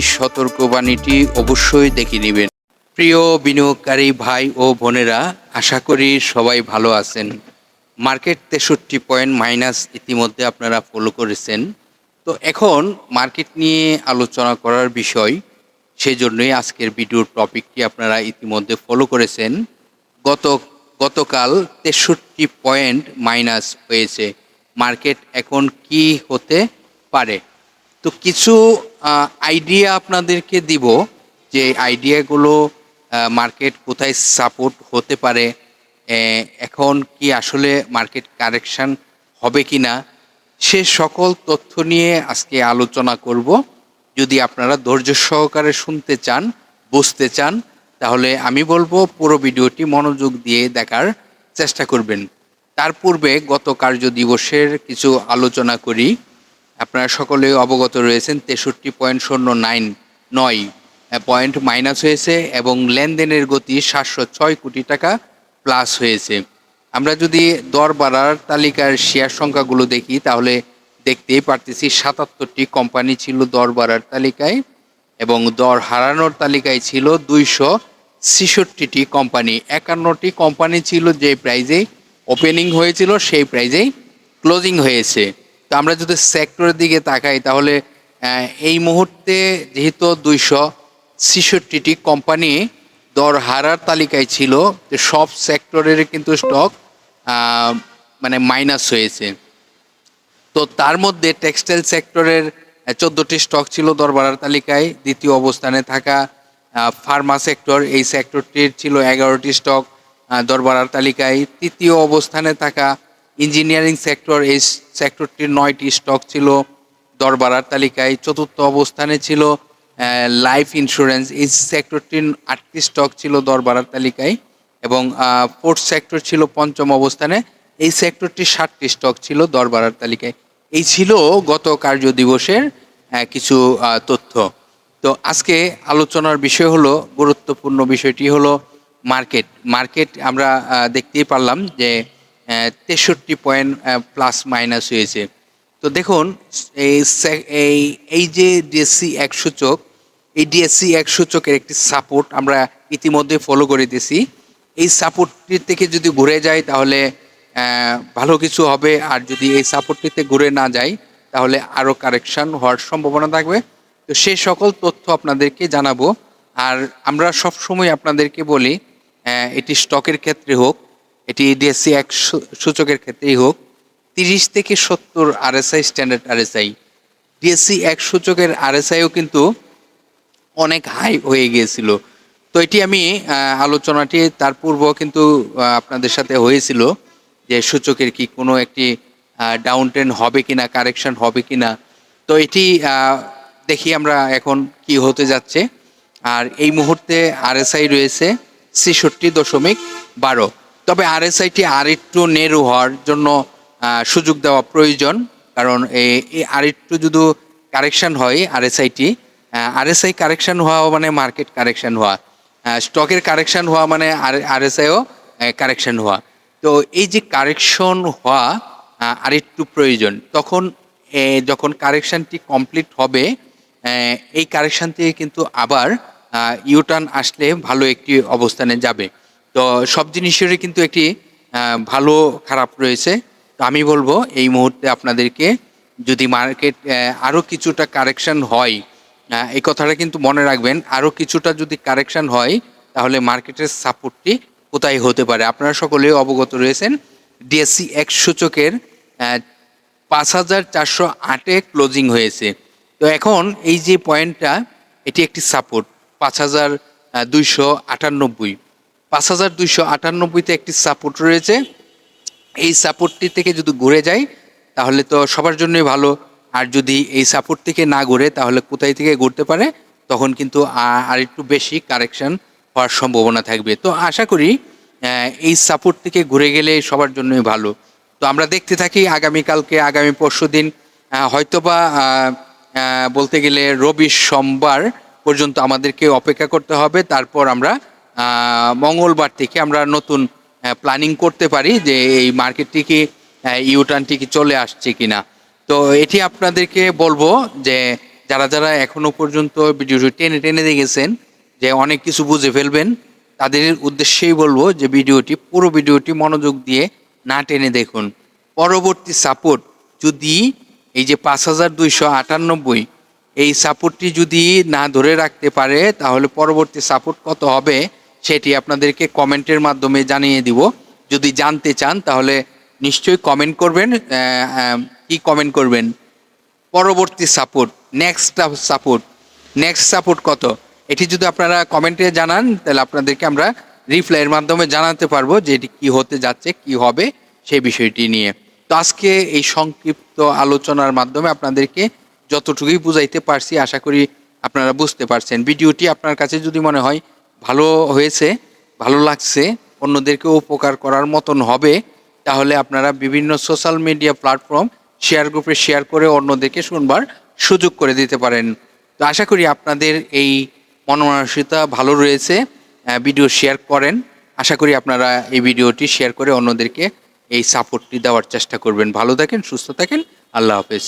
সতর্কবাণীটি অবশ্যই দেখে নেবেন। প্রিয় বিনিয়োগকারী ভাই ও বোনেরা, আশা করি সবাই ভালো আছেন। মার্কেট তেষট্টি পয়েন্ট মাইনাস ইতিমধ্যে আপনারা ফলো করেছেন। তো এখন মার্কেট নিয়ে আলোচনা করার বিষয় সেই জন্যই আজকের ভিডিওর টপিকটি আপনারা ইতিমধ্যে ফলো করেছেন। গত, গতকাল তেষট্টি পয়েন্ট মাইনাস হয়েছে। মার্কেট এখন কি হতে পারে? তো কিছু আইডিয়া আপনাদেরকে দিব যে আইডিয়াগুলো মার্কেট কোথায় সাপোর্ট হতে পারে এখন কি আসলে মার্কেট কারেকশন হবে কি না সে সকল তথ্য নিয়ে আজকে আলোচনা করব। যদি আপনারা ধৈর্য সহকারে শুনতে চান, বুঝতে চান, তাহলে আমি বলব পুরো ভিডিওটি মনোযোগ দিয়ে দেখার চেষ্টা করবেন। তার পূর্বে গত কার্য দিবসের কিছু আলোচনা করি। আপনারা সকলে অবগত রয়েছেন, তেষট্টি পয়েন্ট শূন্য নাইন নয় পয়েন্ট মাইনাস হয়েছে এবং লেনদেনের গতি সাতশো ছয় কোটি টাকা প্লাস হয়েছে। আমরা যদি দর বাড়ার তালিকার শেয়ার সংখ্যাগুলো দেখি, তাহলে দেখতেই পারতেছি সাতাত্তরটি কোম্পানি ছিল দর বাড়ার তালিকায় এবং দর হারানোর তালিকায় ছিল দুইশো ছেষট্টিটি কোম্পানি। একান্নটি কোম্পানি ছিল যে প্রাইজে ওপেনিং হয়েছিল, সেই প্রাইজেই ক্লোজিং হয়েছে। আমরা যদি সেক্টরের দিকে তাকাই, তাহলে এই মুহূর্তে যেহেতু দুইশো ছেষট্টিটি কোম্পানি দর হারার তালিকায় ছিল যে সব সেক্টরের কিন্তু স্টক মানে মাইনাস হয়েছে। তো তার মধ্যে টেক্সটাইল সেক্টরের চোদ্দোটি স্টক ছিল দরবারার তালিকায়। দ্বিতীয় অবস্থানে থাকা ফার্মা সেক্টর এই সেক্টরটির ছিল এগারোটি স্টক দরবারার তালিকায়। তৃতীয় অবস্থানে থাকা ইঞ্জিনিয়ারিং সেক্টর, এই সেক্টরটির নয়টি স্টক ছিল। দরবারার তালিকায় চতুর্থ অবস্থানে ছিল লাইফ ইন্স্যুরেন্স এই সেক্টরটির আটটি স্টক ছিল দরবারার তালিকায় এবং ফোর্থ সেক্টর ছিল পঞ্চম অবস্থানে। এই সেক্টরটির ষাটটি স্টক ছিল দরবারার তালিকায়। এই ছিল গত কার্য দিবসের কিছু তথ্য। তো আজকে আলোচনার বিষয় হলো, গুরুত্বপূর্ণ বিষয়টি হলো মার্কেট। মার্কেট আমরা দেখতেই পারলাম যে তেষট্টি পয়েন্ট প্লাস মাইনাস হয়েছে। তো দেখুন, এই এই যে ডিএসসি এক সূচক এই ডিএসসি এক সূচকের একটি সাপোর্ট আমরা ইতিমধ্যে ফলো করিতেছি এই সাপোর্টটির থেকে যদি ঘুরে যায়, তাহলে ভালো কিছু হবে। আর যদি এই সাপোর্টটিতে ঘুরে না যায়, তাহলে আরও কারেকশন হওয়ার সম্ভাবনা থাকবে। তো সেই সকল তথ্য আপনাদেরকে জানাব। আর আমরা সব সময় আপনাদেরকে বলি এটি স্টকের ক্ষেত্রে হোক এটি ডিএসসি এক সূচকের ক্ষেত্রেই হোক, তিরিশ থেকে সত্তর আরএসআই স্ট্যান্ডার্ড আরএসআই। ডিএসসি এক সূচকের আরএসআইও কিন্তু অনেক হাই হয়ে গিয়েছিল। তো এটি আমি আলোচনাটি তার পূর্ব কিন্তু আপনাদের সাথে হয়েছিল যে সূচকের কি কোনো একটি ডাউন ট্রেন হবে কিনা, কারেকশন হবে কিনা। তো এটি দেখি আমরা এখন কি হতে যাচ্ছে। আর এই মুহূর্তে আরএসআই রয়েছে ছেষট্টি দশমিক বারো। তবে আরএসআইটি আর একটু নেরু হওয়ার জন্য সুযোগ দেওয়া প্রয়োজন। কারণ এই- আর একটু যদি কারেকশন হয় আরএসআইটি আরএসআই কারেকশন হওয়া মানে মার্কেট কারেকশন হওয়া। স্টকের কারেকশন হওয়া মানে আর আরএসআইও কারেকশন হওয়া। তো এই যে কারেকশন হওয়া আহ, আরেকটু প্রয়োজন। তখন যখন কারেকশনটি কমপ্লিট হবে এই কারেকশন থেকে কিন্তু আবার ইউটার্ন আসলে ভালো একটি অবস্থানে যাবে। তো সব জিনিসেরই কিন্তু একটি ভালো, খারাপ রয়েছে। তো আমি বলব, এই মুহূর্তে আপনাদেরকে যদি মার্কেট আরও কিছুটা কারেকশন হয় এই কথাটা কিন্তু মনে রাখবেন আরও কিছুটা যদি কারেকশন হয়, তাহলে মার্কেটের সাপোর্টটি কোথায় হতে পারে? আপনারা সকলে অবগত রয়েছেন, ডিএসসি এক সূচকের পাঁচ হাজার চারশো আটে ক্লোজিং হয়েছে। তো এখন এই যে পয়েন্টটা, এটি একটি সাপোর্ট, পাঁচ হাজার দুইশো আটানব্বই। পাঁচ হাজার দুইশো আটানব্বইতে একটি সাপোর্ট রয়েছে। এই সাপোর্টটি থেকে যদি ঘুরে যায় তাহলে তো সবার জন্যই ভালো। আর যদি এই সাপোর্ট থেকে না ঘুরে, তাহলে কোথায় থেকে ঘুরতে পারে? তখন কিন্তু আর একটু বেশি কারেকশন হওয়ার সম্ভাবনা থাকবে। তো আশা করি এই সাপোর্ট থেকে ঘুরে গেলে সবার জন্যই ভালো। তো আমরা দেখতে থাকি আগামীকালকে আগামী পরশু দিন হয়তোবা বলতে গেলে রবি সোমবার পর্যন্ত আমাদেরকে অপেক্ষা করতে হবে। তারপর আমরা মঙ্গলবার থেকে আমরা নতুন প্ল্যানিং করতে পারি যে এই মার্কেটটি কি ইউটার্নটি কি চলে আসছে কিনা। তো এটি আপনাদেরকে বলব যে যারা যারা এখনও পর্যন্ত ভিডিওটি টেনে টেনে দেখেছেন, যে অনেক কিছু বুঝে ফেলবেন, তাদের উদ্দেশ্যেই বলব যে ভিডিওটি পুরো ভিডিওটি মনোযোগ দিয়ে না টেনে দেখুন। পরবর্তী সাপোর্ট যদি এই যে পাঁচ হাজার দুইশো আটানব্বই, এই সাপোর্টটি যদি না ধরে রাখতে পারে, তাহলে পরবর্তী সাপোর্ট কত হবে? সেটি আপনাদেরকে কমেন্টের মাধ্যমে জানিয়ে দিব। যদি জানতে চান, তাহলে নিশ্চয়ই কমেন্ট করবেন কি কমেন্ট করবেন? পরবর্তী support next support next support কত? এটি যদি আপনারা কমেন্টে জানান, তাহলে আপনাদেরকে আমরা রিপ্লাইয়ের মাধ্যমে জানাতে পারব যে এটি কী হতে যাচ্ছে, কি হবে সেই বিষয়টি নিয়ে। তো আজকে এই সংক্ষিপ্ত আলোচনার মাধ্যমে আপনাদেরকে যতটুকুই বুঝাইতে পারছি, আশা করি আপনারা বুঝতে পারছেন। ভিডিওটি আপনার কাছে যদি মনে হয় ভালো হয়েছে, ভালো লাগছে, অন্যদেরকে উপকার করার মতন হবে, তাহলে আপনারা বিভিন্ন সোশ্যাল মিডিয়া প্ল্যাটফর্ম শেয়ার গ্রুপে শেয়ার করে অন্যদেরকে শুনবার সুযোগ করে দিতে পারেন। তো আশা করি আপনাদের এই মনমানসিকতা ভালো রয়েছে ভিডিও শেয়ার করেন। আশা করি আপনারা এই ভিডিওটি শেয়ার করে অন্যদেরকে এই সাপোর্টটি দেওয়ার চেষ্টা করবেন। ভালো থাকেন, সুস্থ থাকেন, আল্লাহ হাফেজ।